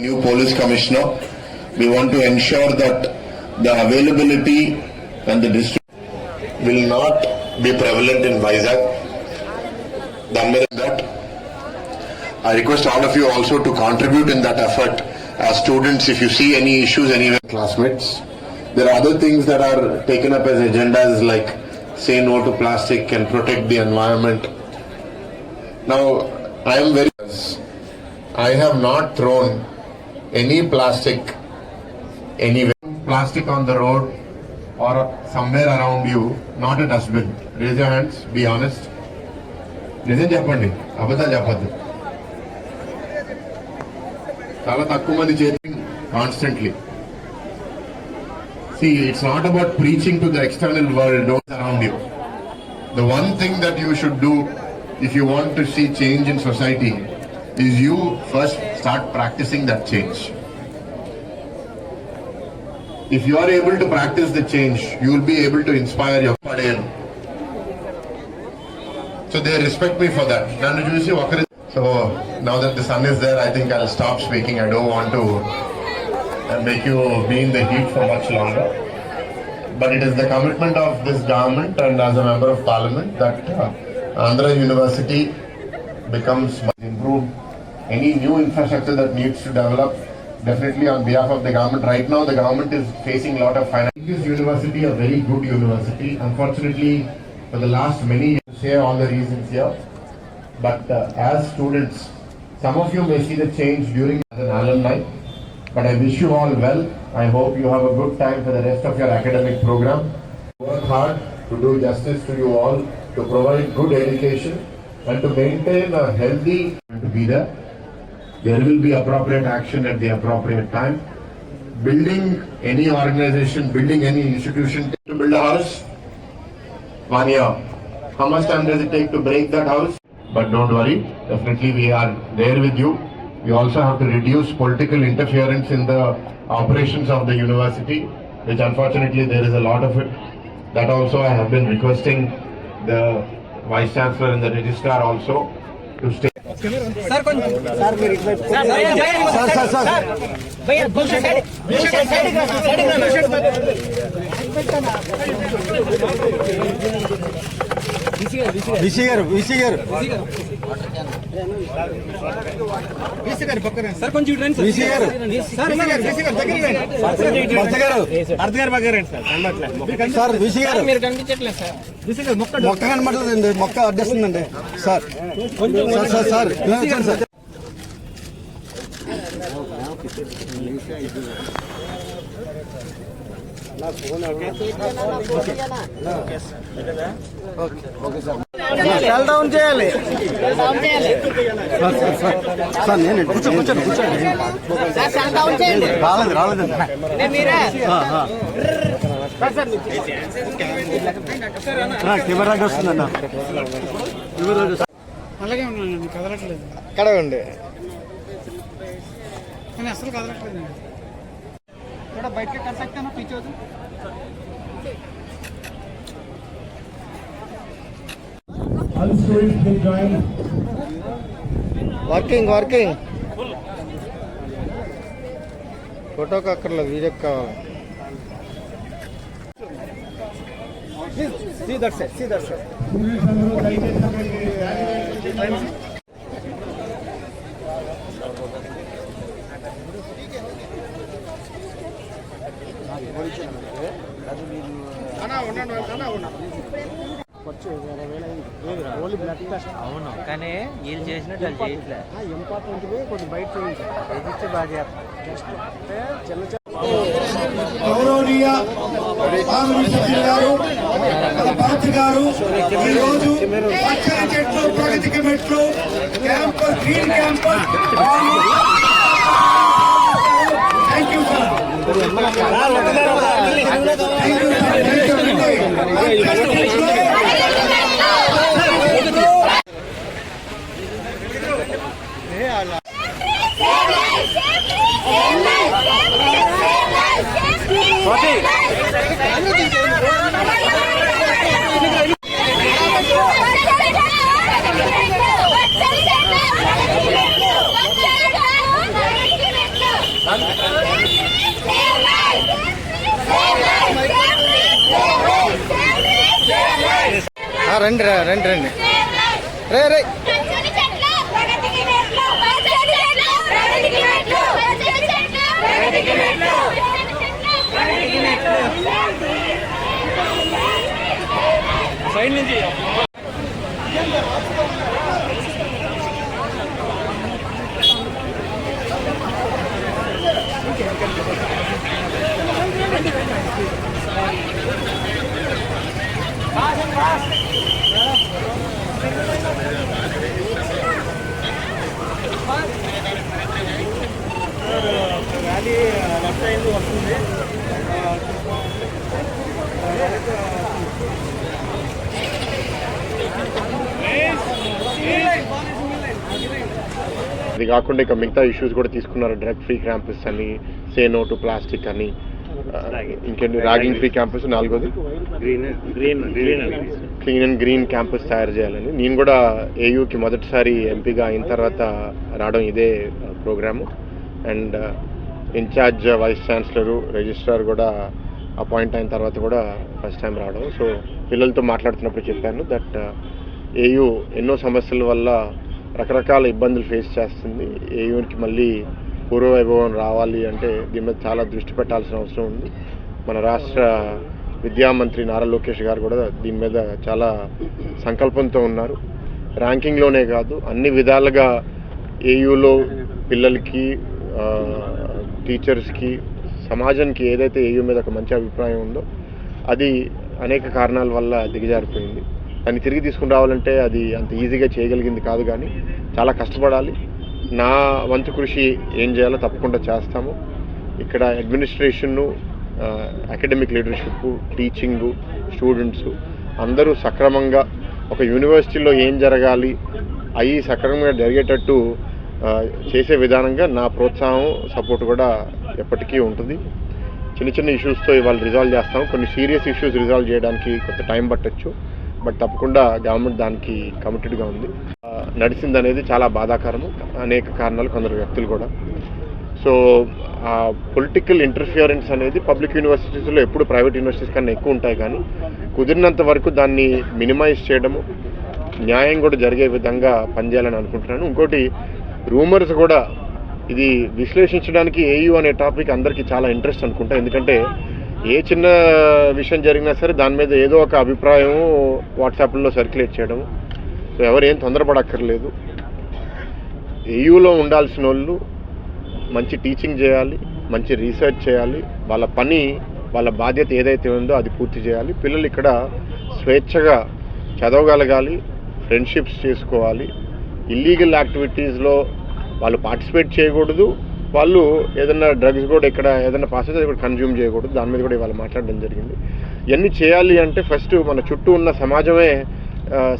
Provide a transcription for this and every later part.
New police commissioner, we want to ensure that the availability and the district will not be prevalent in Vizag. Done with that. I request all of you also to contribute in that effort. As students, if you see any issues anywhere, classmates, there are other things that are taken up as agendas like say no to plastic and protect the environment. Now, I am very, I have not thrown any plastic anywhere. Plastic on the road or somewhere around you, not a dustbin. Raise your hands, be honest. నిజం చెప్పండి అబద్ధాలు చెప్పద్దు చాలా తక్కువ మంది చేతి constantly See, it's not about preaching to the external world, those around you. The one thing that you should do if you want to see change in society is you first start practicing that change. If you are able to practice the change, you will be able to inspire your Padayan. So they respect me for that. So now that the sun is there, I think I'll stop speaking. I don't want to make you be in the heat for much longer. But it is the commitment of this government and as a member of parliament that uh, Andhra University becomes. Any new infrastructure that needs to develop, definitely on behalf of the government. Right now, the government is facing a lot of finance. This university, a very good university. Unfortunately, for the last many years, say all the reasons here. But uh, as students, some of you may see the change during as an alumni. But I wish you all well. I hope you have a good time for the rest of your academic program. Work hard to do justice to you all, to provide good education, and to maintain a healthy to be there. There will be appropriate action at the appropriate time. Building any organization, building any institution to build a house, one year. How much time does it take to break that house? But don't worry, definitely we are there with you. We also have to reduce political interference in the operations of the university, which unfortunately there is a lot of it. That also I have been requesting the Vice Chancellor and the Registrar also to stay. Sir కొంచెం sir మీరు sir sir sir భయ్యా దూసరి side దూసరి side side VC గారు VC గారు sir కొంచెం ఇటు రండి సార్. విసి గారు. సార్ విసి గారు విసి గారు దగ్గరికి రండి. భర్త గారు భర్త గారు పక్కన రండి సార్. కనబడట్లేదు సార్ విసి గారు మీరు కనిపించట్లేదు సార్. విసి గారు మొక్క మొక్క కనబడలేదండి. మొక్క అడ్డేస్తుందండి. Sir. Sir sir sir. Sir cell down చేయాలి సార్ నేను కూర్చో కూర్చోండి కూర్చోండి రాలేదు రాలేదండి అంటే మీరే ఆ, ఆ. ఆ, కెమెరాకి వస్తుందన్న थोड़ा बैठ के कर सकते हैं ना पीछे से वर्किंग वर्किंग फ़ोटो का कर लो वीडियो का। वाला सी दर्शक सी दर्शक అవును కానీ వీళ్ళు చేసినట్టు వాళ్ళు చేయట్లే ఇంపార్టెంట్ కొంచెం బయట చేయించాలి ఎదిస్తే బాగా చేస్తారు గౌరవనీయ రామకృష్ణ గారు గారు ఈ రోజు పచ్చని చెట్లు ప్రగతికి మెట్లు campus green campus thank you sir. రండి రా, రండి రండి. రే రే. మెట్లు పచ్చని చెట్లు ప్రగతికి మెట్లు పచ్చని చెట్లు ప్రగతికి మెట్లు పచ్చని చెట్లు ప్రగతికి మెట్లు ఇది కాకుండా ఇక మిగతా ఇష్యూస్ కూడా తీసుకున్నారు. డ్రగ్ ఫ్రీ క్యాంపస్ అని సే నో టు ప్లాస్టిక్ అని ఆ, ఇంకేంటి? ర్యాగింగ్ ఫ్రీ క్యాంపస్ నాలుగోది. Green green green clean and green campus తయారు చేయాలని. నేను కూడా ఏయూకి మొదటిసారి ఎంపీగా అయిన తర్వాత రావడం ఇదే programme. And in-charge vice chancellor registrar కూడా అపాయింట్ అయిన తర్వాత కూడా ఫస్ట్ టైం రావడం. సో పిల్లలతో మాట్లాడుతున్నప్పుడు చెప్పాను దట్ ఏయూ ఎన్నో సమస్యల వల్ల రకరకాల ఇబ్బందులు ఫేస్ చేస్తుంది. ఏయూకి మళ్ళీ పూర్వవైభవం రావాలి అంటే దీని మీద చాలా దృష్టి పెట్టాల్సిన అవసరం ఉంది. మన రాష్ట్ర విద్యామంత్రి నారా లోకేష్ గారు కూడా దీని మీద చాలా సంకల్పంతో ఉన్నారు. ర్యాంకింగ్లోనే కాదు అన్ని విధాలుగా ఏయూలో పిల్లలకి టీచర్స్కి సమాజానికి ఏదైతే ఏయూ మీద ఒక మంచి అభిప్రాయం ఉందో అది అనేక కారణాల వల్ల దిగజారిపోయింది. దాన్ని తిరిగి తీసుకుని రావాలంటే అది అంత ఈజీగా చేయగలిగింది కాదు కానీ చాలా కష్టపడాలి. నా వంతు కృషి ఏం చేయాలో తప్పకుండా చేస్తాము. ఇక్కడ అడ్మినిస్ట్రేషన్ను అకాడమిక్ లీడర్షిప్ టీచింగు స్టూడెంట్స్ అందరూ సక్రమంగా ఒక యూనివర్సిటీలో ఏం జరగాలి అవి సక్రమంగా జరిగేటట్టు చేసే విధానంగా నా ప్రోత్సాహం సపోర్ట్ కూడా ఎప్పటికీ ఉంటుంది. చిన్న చిన్న ఇష్యూస్తో ఇవాళ రిజాల్వ్ చేస్తాం కొన్ని సీరియస్ ఇష్యూస్ రిజాల్వ్ చేయడానికి కొంత టైం పట్టచ్చు. బట్ తప్పకుండా గవర్నమెంట్ దానికి కమిటెడ్గా ఉంది. నడిచింది అనేది చాలా బాధాకరము. అనేక కారణాలు కొందరు వ్యక్తులు కూడా. సో ఆ పొలిటికల్ ఇంటర్ఫియరెన్స్ అనేది పబ్లిక్ యూనివర్సిటీస్లో ఎప్పుడు ప్రైవేట్ యూనివర్సిటీస్ కన్నా ఎక్కువ ఉంటాయి కానీ కుదిరినంత వరకు దాన్ని మినిమైజ్ చేయడము న్యాయం కూడా జరిగే విధంగా పనిచేయాలని అనుకుంటున్నాను. ఇంకోటి రూమర్స్ కూడా ఇది విశ్లేషించడానికి ఏయు అనే టాపిక్ అందరికీ చాలా ఇంట్రెస్ట్ అనుకుంటా. ఎందుకంటే ఏ చిన్న విషయం జరిగినా సరే దాని మీద ఏదో ఒక అభిప్రాయం వాట్సాప్లో సర్క్యులేట్ చేయడం. సో ఎవరు ఏం తొందరపడక్కర్లేదు. ఏయూలో ఉండాల్సిన వాళ్ళు మంచి టీచింగ్ చేయాలి మంచి రీసెర్చ్ చేయాలి వాళ్ళ పని వాళ్ళ బాధ్యత ఏదైతే ఉందో అది పూర్తి చేయాలి. పిల్లలు ఇక్కడ స్వేచ్ఛగా చదవగలగాలి ఫ్రెండ్షిప్స్ చేసుకోవాలి. ఇల్లీగల్ యాక్టివిటీస్లో వాళ్ళు పార్టిసిపేట్ చేయకూడదు. వాళ్ళు ఏదైనా డ్రగ్స్ కూడా ఇక్కడ ఏదైనా పాస్ అయితే కూడా కన్జ్యూమ్ చేయకూడదు. దాని మీద కూడా ఇవాళ మాట్లాడడం జరిగింది. ఇవన్నీ చేయాలి అంటే ఫస్ట్ మన చుట్టూ ఉన్న సమాజమే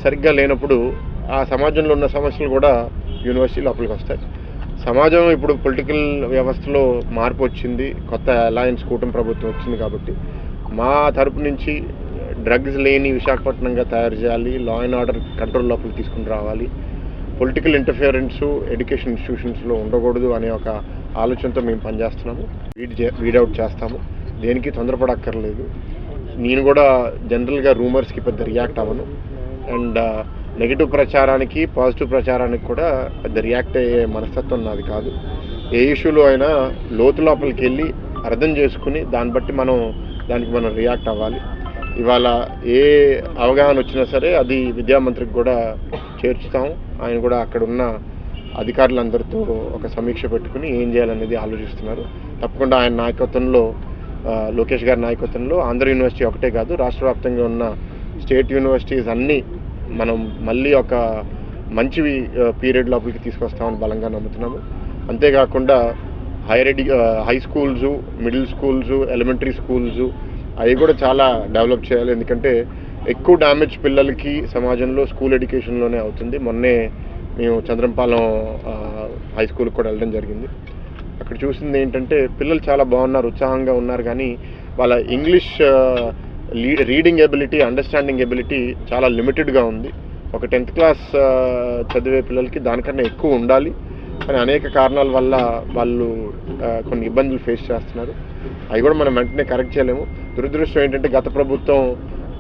సరిగ్గా లేనప్పుడు ఆ సమాజంలో ఉన్న సమస్యలు కూడా యూనివర్సిటీ లోపలికి వస్తాయి. సమాజం ఇప్పుడు పొలిటికల్ వ్యవస్థలో మార్పు వచ్చింది. కొత్త అలయన్స్ కూటమి ప్రభుత్వం వచ్చింది కాబట్టి మా తరపు నుంచి డ్రగ్స్ లేని విశాఖపట్నంగా తయారు చేయాలి. లా అండ్ ఆర్డర్ కంట్రోల్ లోపలికి తీసుకుని రావాలి. పొలిటికల్ ఇంటర్ఫియరెన్స్ ఎడ్యుకేషన్ ఇన్స్టిట్యూషన్స్లో ఉండకూడదు అనే ఒక ఆలోచనతో మేము పనిచేస్తున్నాము. వీడ్ చే వీడౌట్ చేస్తాము. దేనికి తొందరపడక్కర్లేదు. నేను కూడా జనరల్గా రూమర్స్కి పెద్ద రియాక్ట్ అవ్వను. అండ్ నెగిటివ్ uh, ప్రచారానికి పాజిటివ్ ప్రచారానికి కూడా పెద్ద రియాక్ట్ అయ్యే మనస్తత్వం నాది కాదు. ఏ ఇష్యూలో అయినా లోతు లోపలికి వెళ్ళి అర్థం చేసుకుని దాన్ని బట్టి మనం దానికి మనం రియాక్ట్ అవ్వాలి. ఇవాళ ఏ అవగాహన వచ్చినా సరే అది విద్యామంత్రికి కూడా చేర్చుతాం ఆయన కూడా అక్కడ ఉన్న అధికారులందరితో ఒక సమీక్ష పెట్టుకుని ఏం చేయాలనేది ఆలోచిస్తున్నారు. తప్పకుండా ఆయన నాయకత్వంలో లోకేష్ గారి నాయకత్వంలో ఆంధ్ర యూనివర్సిటీ ఒకటే కాదు రాష్ట్ర వ్యాప్తంగా ఉన్న స్టేట్ యూనివర్సిటీస్ అన్నీ మనం మళ్ళీ ఒక మంచి పీరియడ్ లోపలికి తీసుకొస్తామని బలంగా నమ్ముతున్నాము. అంతేకాకుండా higher edu high schools middle schools elementary schools అవి కూడా చాలా డెవలప్ చేయాలి. ఎందుకంటే ఎక్కువ డ్యామేజ్ పిల్లలకి సమాజంలో స్కూల్ ఎడ్యుకేషన్లోనే అవుతుంది. మొన్నే మేము చంద్రంపాలెం హై స్కూల్కి కూడా వెళ్ళడం జరిగింది. అక్కడ చూసింది ఏంటంటే పిల్లలు చాలా బాగున్నారు ఉత్సాహంగా ఉన్నారు కానీ వాళ్ళ English reading ability understanding ability చాలా లిమిటెడ్గా ఉంది. ఒక టెన్త్ క్లాస్ చదివే పిల్లలకి దానికన్నా ఎక్కువ ఉండాలి కానీ అనేక కారణాల వల్ల వాళ్ళు కొన్ని ఇబ్బందులు ఫేస్ చేస్తున్నారు. అవి కూడా మనం వెంటనే కరెక్ట్ చేయలేము. దురదృష్టం ఏంటంటే గత ప్రభుత్వం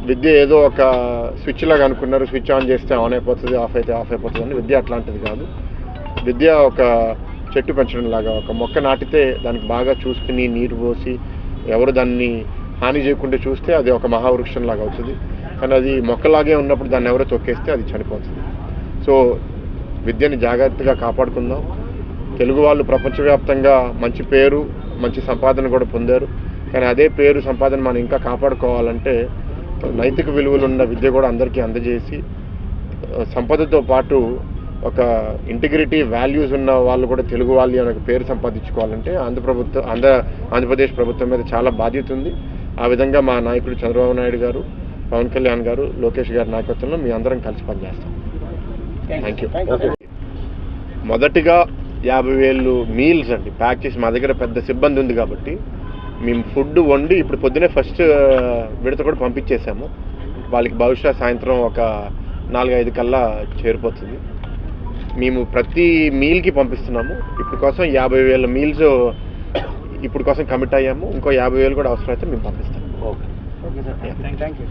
విద్య ఏదో ఒక స్విచ్ లాగా అనుకున్నారు స్విచ్ ఆన్ చేస్తే ఆన్ అయిపోతుంది ఆఫ్ అయితే ఆఫ్ అయిపోతుంది అని విద్య అట్లాంటిది కాదు. విద్య ఒక చెట్టు పెంచడం లాగా ఒక మొక్క నాటితే దానికి బాగా చూసుకుని నీరు పోసి ఎవరు దాన్ని హాని చేయకుండా చూస్తే అది ఒక మహావృక్షం లాగా అవుతుంది. కానీ అది మొక్కలాగే ఉన్నప్పుడు దాన్ని ఎవరో తొక్కేస్తే అది చనిపోతుంది. సో విద్యని జాగ్రత్తగా కాపాడుకుందాం. తెలుగు వాళ్ళు ప్రపంచవ్యాప్తంగా మంచి పేరు మంచి సంపాదన కూడా పొందారు. కానీ అదే పేరు సంపాదన మనం ఇంకా కాపాడుకోవాలంటే నైతిక విలువలు ఉన్న విద్య కూడా అందరికీ అందజేసి సంపదతో పాటు ఒక ఇంటిగ్రిటీ వాల్యూస్ ఉన్న వాళ్ళు కూడా తెలుగు వాళ్ళు అనే పేరు సంపాదించుకోవాలంటే ఆంధ్ర ప్రభుత్వం ఆంధ్ర ఆంధ్రప్రదేశ్ ప్రభుత్వం మీద చాలా బాధ్యత ఉంది. ఆ విధంగా మా నాయకుడు చంద్రబాబు నాయుడు గారు పవన్ కళ్యాణ్ గారు లోకేష్ గారి నాయకత్వంలో మీ అందరం కలిసి పనిచేస్తాం. థ్యాంక్ యూ మొదటిగా యాభై వేలు మీల్స్ అండి. ప్యాక్ చేసి మా దగ్గర పెద్ద సిబ్బంది ఉంది కాబట్టి మేము ఫుడ్ వండి ఇప్పుడు పొద్దునే ఫస్ట్ విడత కూడా పంపించేసాము వాళ్ళకి బహుశా సాయంత్రం ఒక నాలుగైదు కల్లా చేరిపోతుంది. మేము ప్రతి మీల్కి పంపిస్తున్నాము. ఇప్పుడు కోసం యాభై వేల మీల్స్ ఇప్పుడు కోసం కమిట్ అయ్యాము. ఇంకో యాభై వేలు కూడా అవసరమైతే మేము పంపిస్తాము. Okay sir thank you